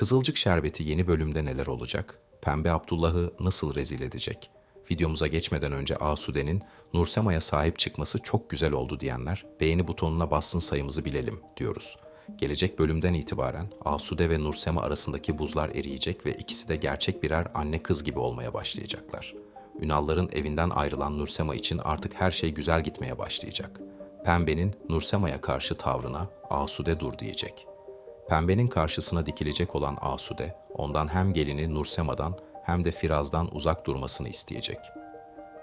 Kızılcık Şerbeti yeni bölümde neler olacak? Pembe Abdullah'ı nasıl rezil edecek? Videomuza geçmeden önce Asude'nin Nursema'ya sahip çıkması çok güzel oldu diyenler beğeni butonuna bassın sayımızı bilelim diyoruz. Gelecek bölümden itibaren Asude ve Nursema arasındaki buzlar eriyecek ve ikisi de gerçek birer anne kız gibi olmaya başlayacaklar. Ünalların evinden ayrılan Nursema için artık her şey güzel gitmeye başlayacak. Pembe'nin Nursema'ya karşı tavrına Asude dur diyecek. Pembenin karşısına dikilecek olan Asude, ondan hem gelini Nursema'dan hem de Firaz'dan uzak durmasını isteyecek.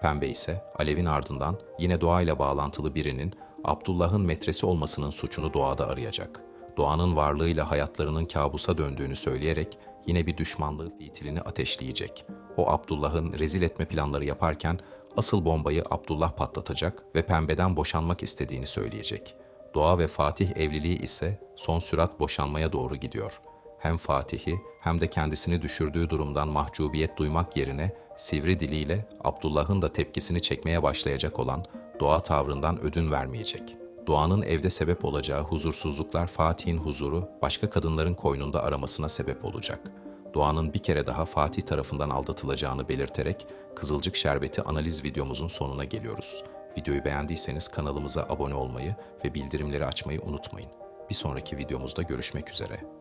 Pembe ise Alev'in ardından yine doğayla bağlantılı birinin Abdullah'ın metresi olmasının suçunu doğada arayacak. Doğanın varlığıyla hayatlarının kabusa döndüğünü söyleyerek yine bir düşmanlığı fitilini ateşleyecek. O Abdullah'ın rezil etme planları yaparken asıl bombayı Abdullah patlatacak ve pembeden boşanmak istediğini söyleyecek. Doğa ve Fatih evliliği ise son sürat boşanmaya doğru gidiyor. Hem Fatih'i hem de kendisini düşürdüğü durumdan mahcubiyet duymak yerine sivri diliyle Abdullah'ın da tepkisini çekmeye başlayacak olan doğa tavrından ödün vermeyecek. Doğanın evde sebep olacağı huzursuzluklar Fatih'in huzuru başka kadınların koynunda aramasına sebep olacak. Doğanın bir kere daha Fatih tarafından aldatılacağını belirterek Kızılcık Şerbeti analiz videomuzun sonuna geliyoruz. Videoyu beğendiyseniz kanalımıza abone olmayı ve bildirimleri açmayı unutmayın. Bir sonraki videomuzda görüşmek üzere.